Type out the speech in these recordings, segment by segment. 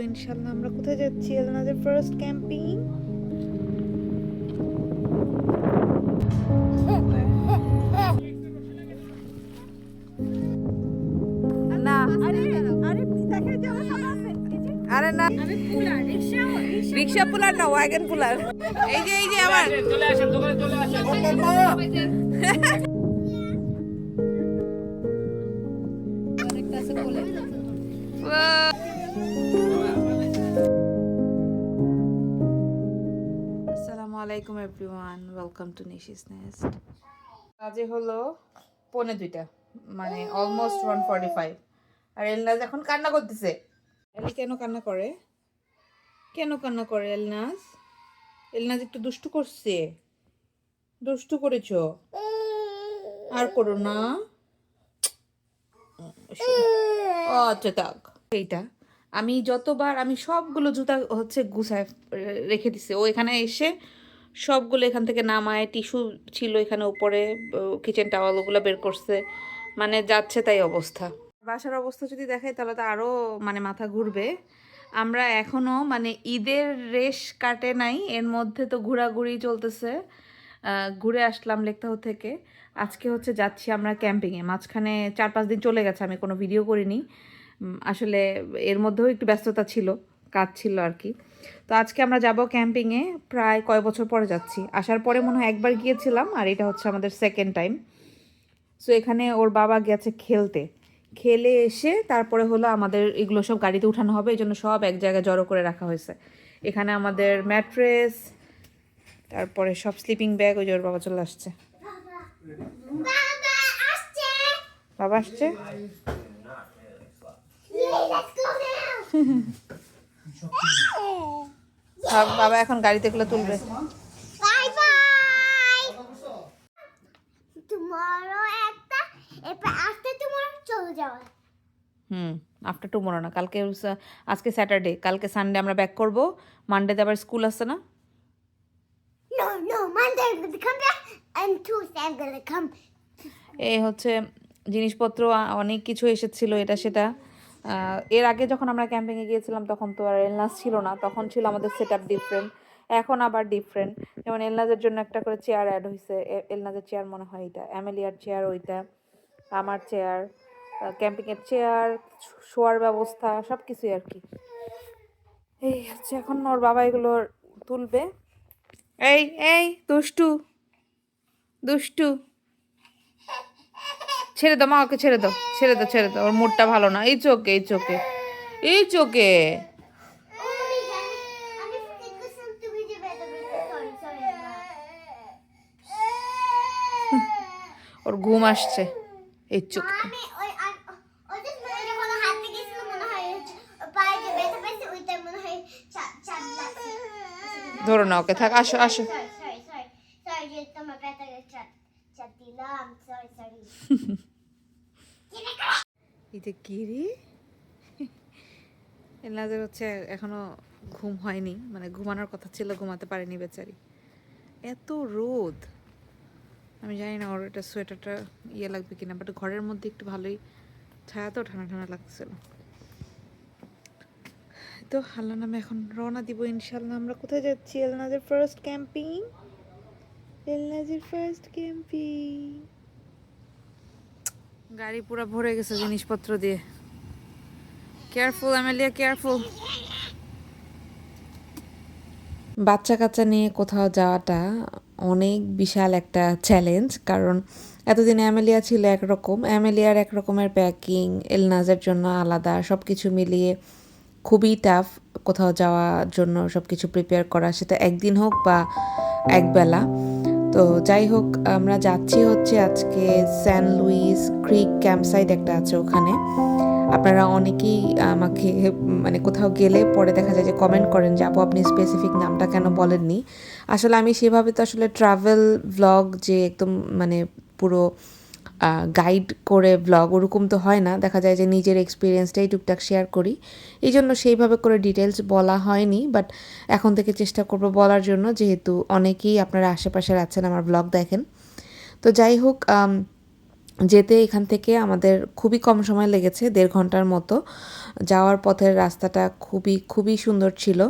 ইনশাল্লাহ। আমরা কোথায় যাচ্ছি? আমাদের ফার্স্ট ক্যাম্পিং না। আরে না। রিক্সা পুলার না ওয়াগন পুলার। এই যে এই যে আমার। চলে আসেন চলে আসেন আলাইকুম everyone welcome to Nishi's nest আজে হলো পৌনে দুইটা মানে অলমোস্ট ওয়ান ফর্টি ফাইভ আর এলনাজ এখন কান্না করতেছে। এলি কেন কান্না করে? কেন কান্না করে এলনাজ? এলনাজ একটু দুষ্টু করছে। দুষ্টু করেছ? আর করো না। আচ্ছা থাক। এইটা। আমি যতবার, আমি সবগুলো জুতা হচ্ছে গুছায় রেখে দিছে। ও এখানে এসে সবগুলো এখান থেকে নামায়, টিস্যু ছিল এখানে উপরে কিচেন টাওয়াল ওগুলো বের করছে মানে যাচ্ছে তাই অবস্থা। বাসার অবস্থা যদি দেখাই তাহলে তো আরও মানে মাথা ঘুরবে। আমরা এখনও মানে ঈদের রেশ কাটে নাই, এর মধ্যে তো ঘোরাঘুরি চলতেছে। ঘুরে আসলাম লেকতাহ থেকে। আজকে হচ্ছে যাচ্ছি আমরা ক্যাম্পিংয়ে মাঝখানে চার পাঁচ দিন চলে গেছে, আমি কোনো ভিডিও করিনি। আসলে এর মধ্যেও একটু ব্যস্ততা ছিল, কাজ ছিল আর কি। তো আজকে আমরা যাব ক্যাম্পিংয়ে প্রায় কয় বছর পরে যাচ্ছি। আসার পরে মনে হয় একবার গিয়েছিলাম আর এটা হচ্ছে আমাদের সেকেন্ড টাইম সো এখানে ওর বাবা গেছে খেলতে। খেলে এসে তারপরে হলো আমাদের এগুলো সব গাড়িতে উঠানো হবে এই জন্য সব এক জায়গায় জড়ো করে রাখা হয়েছে। এখানে আমাদের ম্যাট্রেস তারপরে সব স্লিপিং ব্যাগ ওই ওর বাবা চলে আসছে। বাবা আসছে? বাবা- বাবা এখন গাড়িতে এগুলো তুলবে। বাই বাই tomorrow একটা এরপর আফটার tomorrow চলে যাওয়া। হুম আফটার টুমোরো না কালকে আজকে স্যাটারডে কালকে সানডে আমরা ব্যাক করব। মানডেতে আবার স্কুল আছে না? এই হচ্ছে জিনিসপত্র অনেক কিছু এসেছিল এটা সেটা। এর আগে যখন আমরা ক্যাম্পিংয়ে গিয়েছিলাম, তখন তো আর এলনাস ছিল না, তখন ছিল আমাদের সেট আপ ডিফারেন্ট এখন আবার ডিফারেন্ট যেমন এলনাজের জন্য একটা করে চেয়ার অ্যাড হয়েছে এলনাজের চেয়ার মনে হয় এটা অ্যামেলিয়ার চেয়ার ওইটা, আমার চেয়ার ক্যাম্পিংয়ের চেয়ার শোয়ার ব্যবস্থা সব কিছুই আর কি। এই হচ্ছে এখন ওর বাবা এগুলো তুলবে। এই এই, দুষ্টু দুষ্টু। ছেড়ে দাও মা ওকে ছেড়ে দাও ছেড়ে দাও ছেড়ে দাও। ওর মুডটা ভালো না। এই চোখে এই চোখে এই চোখে। ওর ঘুম আসছে। এই চোখে। ধরো না ওকে থাক আসো আসো। এনাদের হচ্ছে এখনও ঘুম হয়নি মানে ঘুমানোর কথা ছিল, ঘুমাতে পারেনি বেচারি। এত রোদ। আমি জানি না ওর এটা সোয়েটারটা ইয়ে লাগবে কিনা বাট ঘরের মধ্যে একটু ভালোই ছায়া তো, ঠান্ডা ঠান্ডা লাগছিল। তো আল্লাহ নামে এখন রওনা দিব ইনশাল্লাহ আমরা কোথায় যাচ্ছি? এলনাজের ফার্স্ট ক্যাম্পিং এলনাজের ফার্স্ট ক্যাম্পিং গাড়ি পুরো ভরে গেছে জিনিসপত্র দিয়ে। কেয়ারফুল অ্যামেলিয়া কেয়ারফুল বাচ্চা কাচ্চা নিয়ে কোথাও যাওয়াটা অনেক বিশাল একটা চ্যালেঞ্জ কারণ এতদিন অ্যামেলিয়া ছিল একরকম। অ্যামেলিয়ার এক রকমের প্যাকিং এলনাজের জন্য আলাদা সব কিছু মিলিয়ে খুবই টাফ কোথাও যাওয়ার জন্য সব কিছু প্রিপেয়ার করা। সেটা একদিন হোক বা একবেলা। তো যাই হোক, আমরা যাচ্ছি হচ্ছে আজকে স্যান লুইস ক্রিক ক্যাম্পসাইট একটা আছে ওখানে। আপনারা অনেকেই আমাকে মানে কোথাও গেলে পরে দেখা যায় যে কমেন্ট করেন যে, আপু, আপনি স্পেসিফিক নামটা কেন বলেননি? আসলে আমি সেভাবে তো আসলে ট্রাভেল ভ্লগ যে একদম মানে পুরো গাইড করে ব্লগ ওরকম তো হয় না। দেখা যায় যে নিজের এক্সপিরিয়েন্সটাই টুকটাক শেয়ার করি। এই জন্য সেইভাবে করে ডিটেলস বলা হয়নি বাট এখন থেকে চেষ্টা করব বলার জন্য। যেহেতু অনেকেই আপনারা আশেপাশের আছেন, আমার ব্লগ দেখেন। তো যাই হোক যেতে এখান থেকে আমাদের খুবই কম সময় লেগেছে, দেড় ঘণ্টার মতো। যাওয়ার পথের রাস্তাটা খুবই খুবই সুন্দর ছিল।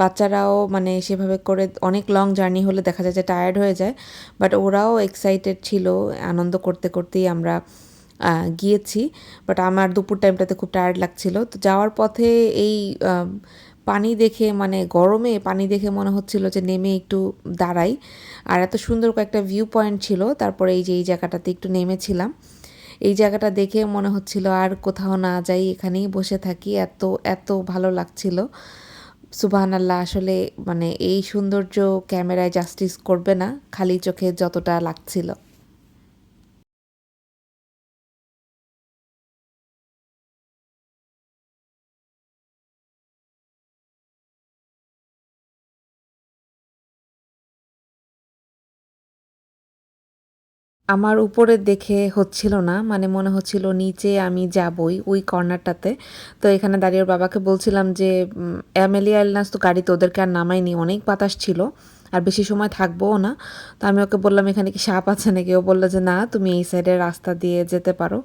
বাচ্চারাও মানে সেভাবে করে অনেক লং জার্নি হলে দেখা যায় যে টায়ার্ড হয়ে যায় বাট ওরাও এক্সাইটেড ছিল, আনন্দ করতে করতেই আমরা গিয়েছি। বাট আমার দুপুর টাইমটাতে খুব টায়ার্ড লাগছিল। তো যাওয়ার পথে এই পানি দেখে মানে গরমে পানি দেখে মনে হচ্ছিল যে নেমে একটু দাঁড়াই। আর এত সুন্দর কয়েকটা ভিউ পয়েন্ট ছিল, তারপরে এই যে, এই জায়গাটাতে একটু নেমেছিলাম। এই জায়গাটা দেখে মনে হচ্ছিল আর কোথাও না যাই, এখানেই বসে থাকি। এত এত ভালো লাগছিল। সুবাহান আল্লাহ আসলে মানে এই সৌন্দর্য ক্যামেরায় জাস্টিস করবে না, খালি চোখে যতটা লাগছিল। আমার উপরে দেখে হচ্ছিল না মানে মনে হচ্ছিল নিচে আমি যাবই ওই কর্নারটাতে। তো এখানে দাঁড়িয়ে বাবাকে বলছিলাম যে অ্যামেলিয়া এলনাস তো গাড়িতে ওদেরকে আর নামাইনি অনেক বাতাস ছিল, আর বেশি সময় থাকবোও না। তো আমি ওকে বললাম, এখানে কি সাপ আছে নাকি? ও বলল যে, না, তুমি এই সাইডের রাস্তা দিয়ে যেতে পারো।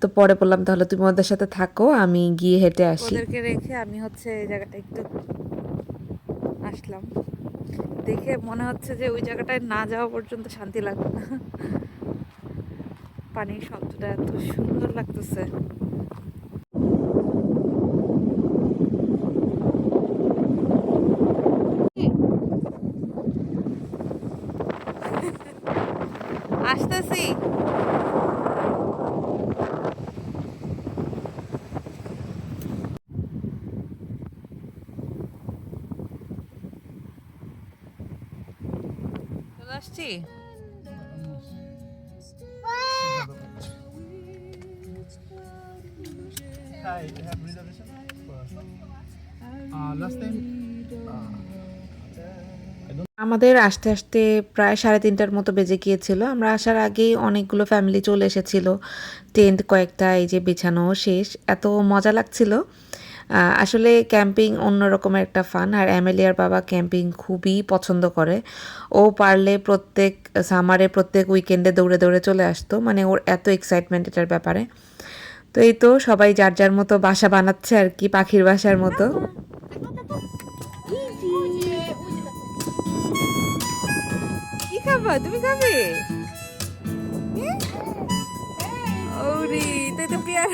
তো পরে বললাম, তাহলে তুমি ওদের সাথে থাকো, আমি গিয়ে হেঁটে আসি। ওদেরকে রেখে আমি হচ্ছে এই জায়গাটা একটু আসলাম। দেখে মনে হচ্ছে যে ওই জায়গাটায় না যাওয়া পর্যন্ত শান্তি লাগবে না। পানির শব্দটা এত সুন্দর লাগতেছে। আসতেছি। আসছি? You have reservation? Uh, last time, আমাদের আসতে আসতে প্রায় সাড়ে তিনটার মতো বেজে গিয়েছিল। আমরা আসার আগেই অনেকগুলো ফ্যামিলি চলে এসেছিল। টেন্ট কয়েকটা এই যে বিছানো শেষ। এত মজা লাগছিল। আসলে ক্যাম্পিং অন্যরকমের একটা ফান আর অ্যামেলিয়ার বাবা ক্যাম্পিং খুবই পছন্দ করে। ও পারলে প্রত্যেক সামারে প্রত্যেক উইকেন্ডে দৌড়ে দৌড়ে চলে আসতো। মানে ওর এত এক্সাইটমেন্ট এটার ব্যাপারে। তো এই তো সবাই যার যার মতো বাসা বানাচ্ছে আর কি পাখির বাসার মতো কি তুমি খাবে ওরে তো পেয়ার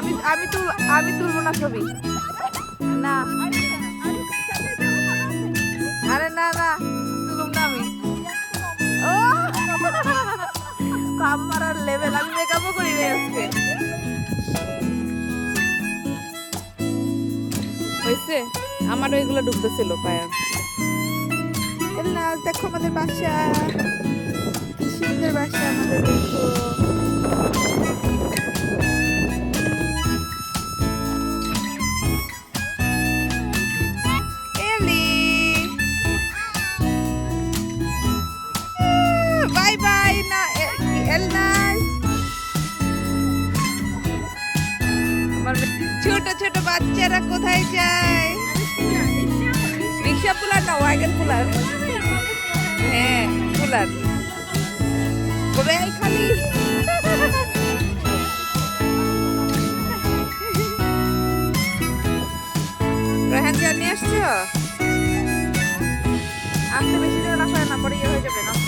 আমি আমি তুল আমি তুলবো না ছবি। না। আরে না না। তুলুম না আমি। ও! কাম মারার লেভেল আমি মেকআপও করি রে আজকে। হয়েছে? আমারও এগুলো ডুবতেছিল পায়ে। না দেখো আমাদের বাসা। কি সুন্দর বাসা আমাদের দেখো। ছোট ছোট বাচ্চারা কোথায় যায়? রিক্সা পুলার না ওয়াগন পুলার? হ্যাঁ পুলার। খালি। রেহান জান নিয়ে আসছো? আসতে বেশি রাখা না পরে ইয়ে হয়ে যাবে, নষ্ট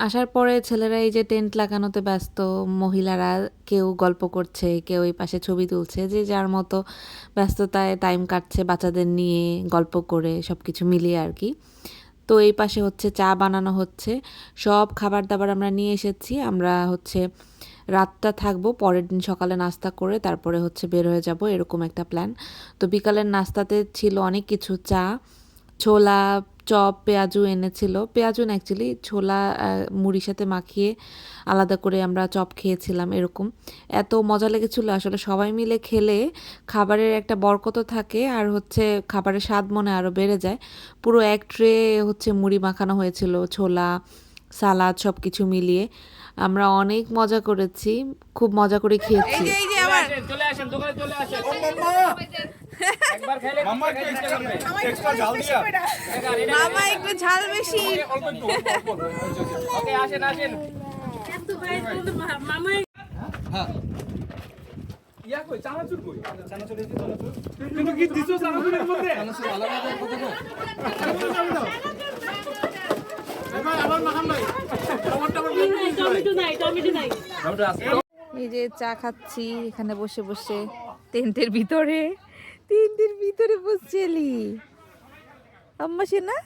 আসার পরে ছেলেরা এই যে টেন্ট লাগানোতে ব্যস্ত, মহিলারা কেউ গল্প করছে, কেউ এই পাশে ছবি তুলছে, যে যার মতো ব্যস্ততায় টাইম কাটছে বাচ্চাদের নিয়ে গল্প করে সব কিছু মিলিয়ে আর কি। তো এই পাশে হচ্ছে চা বানানো হচ্ছে, সব খাবার দাবার আমরা নিয়ে এসেছি, আমরা হচ্ছে রাতটা থাকব, পরের দিন সকালে নাস্তা করে তারপরে হচ্ছে বের হয়ে যাব, এরকম একটা প্ল্যান তো বিকালের নাস্তাতে ছিল অনেক কিছু, চা, ছোলা চপ পেঁয়াজু এনেছিল। পেঁয়াজু না অ্যাকচুয়ালি ছোলা মুড়ির সাথে মাখিয়ে আলাদা করে আমরা চপ খেয়েছিলাম এরকম। এত মজা লেগেছিল আসলে সবাই মিলে খেলে খাবারের একটা বরকত থাকে আর হচ্ছে খাবারের স্বাদ মনে আরও বেড়ে যায়। পুরো এক ট্রে হচ্ছে মুড়ি মাখানো হয়েছিল ছোলা সালাদ সব কিছু মিলিয়ে। আমরা অনেক মজা করেছি খুব মজা করে খেয়েছি। এই যে চলে আসেন চলে আসেন একবার মাম্মা একটু এক্সট্রা ঝাল দিয়া। মামা একটু ঝাল বেশি। ওকে আসেন আসেন। ইয়া কই? চানাচুর কই? চানাচুর এই চানাচুর। তুমি কি দিছো চানাচুরের মধ্যে? চানাচুর আলাদা আলাদা কত দাও এবার আবার মাখান ভাই। টমেটো টমেটো নাই। টমেটো নাই এই যে চা খাচ্ছি এখানে বসে বসে টেন্টের ভিতরে। টেন্টের ভিতরে বসছেলি। আম্মা সে না?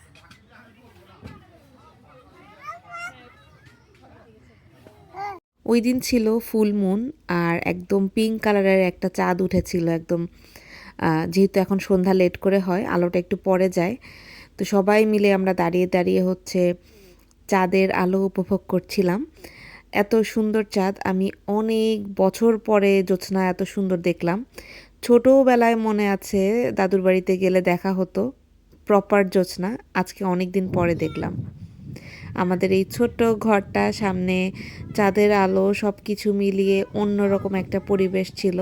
ওই দিন ছিল ফুল মুন আর একদম পিঙ্ক কালারের একটা চাঁদ উঠেছিল একদম যেহেতু এখন সন্ধ্যা লেট করে হয়, আলোটা একটু পরে যায়। তো সবাই মিলে আমরা দাঁড়িয়ে দাঁড়িয়ে হচ্ছে চাঁদের আলো উপভোগ করছিলাম। এত সুন্দর চাঁদ, আমি অনেক বছর পরে জ্যোৎস্না এত সুন্দর দেখলাম। ছোটোবেলায় মনে আছে দাদুর বাড়িতে গেলে দেখা হতো। প্রপার জোছনা, আজকে অনেক দিন পরে দেখলাম। আমাদের এই ছোট্ট ঘরটা সামনে চাঁদের আলো সব কিছু মিলিয়ে অন্যরকম একটা পরিবেশ ছিল।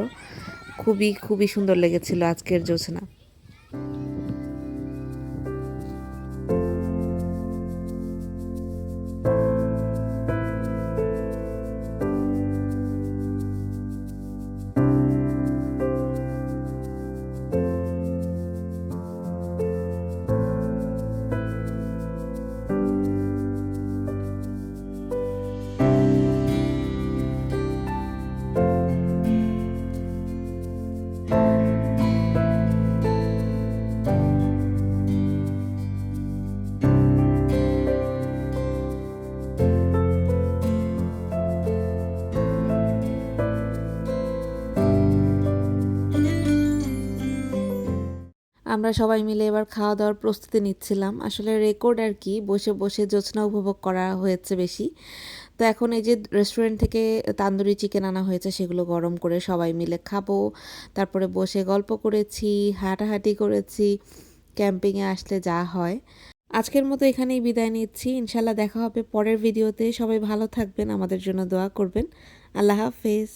খুবই খুবই সুন্দর লেগেছিল আজকের জ্যোৎস্না আমরা সবাই মিলে এবার খাওয়া দাওয়ার প্রস্তুতি নিচ্ছিলাম। আসলে রেকর্ড আর কি, বসে বসে জ্যোৎস্না উপভোগ করা হয়েছে বেশি। তো এখন এই যে রেস্টুরেন্ট থেকে তান্দুরি চিকেন আনা হয়েছে, সেগুলো গরম করে সবাই মিলে খাব। তারপরে বসে গল্প করেছি, হাঁটাহাঁটি করেছি ক্যাম্পিংয়ে আসলে যা হয়। আজকের মতো এখানেই বিদায় নিচ্ছি। ইনশাল্লাহ দেখা হবে পরের ভিডিওতে সবাই ভালো থাকবেন, আমাদের জন্য দোয়া করবেন। আল্লাহ হাফেজ।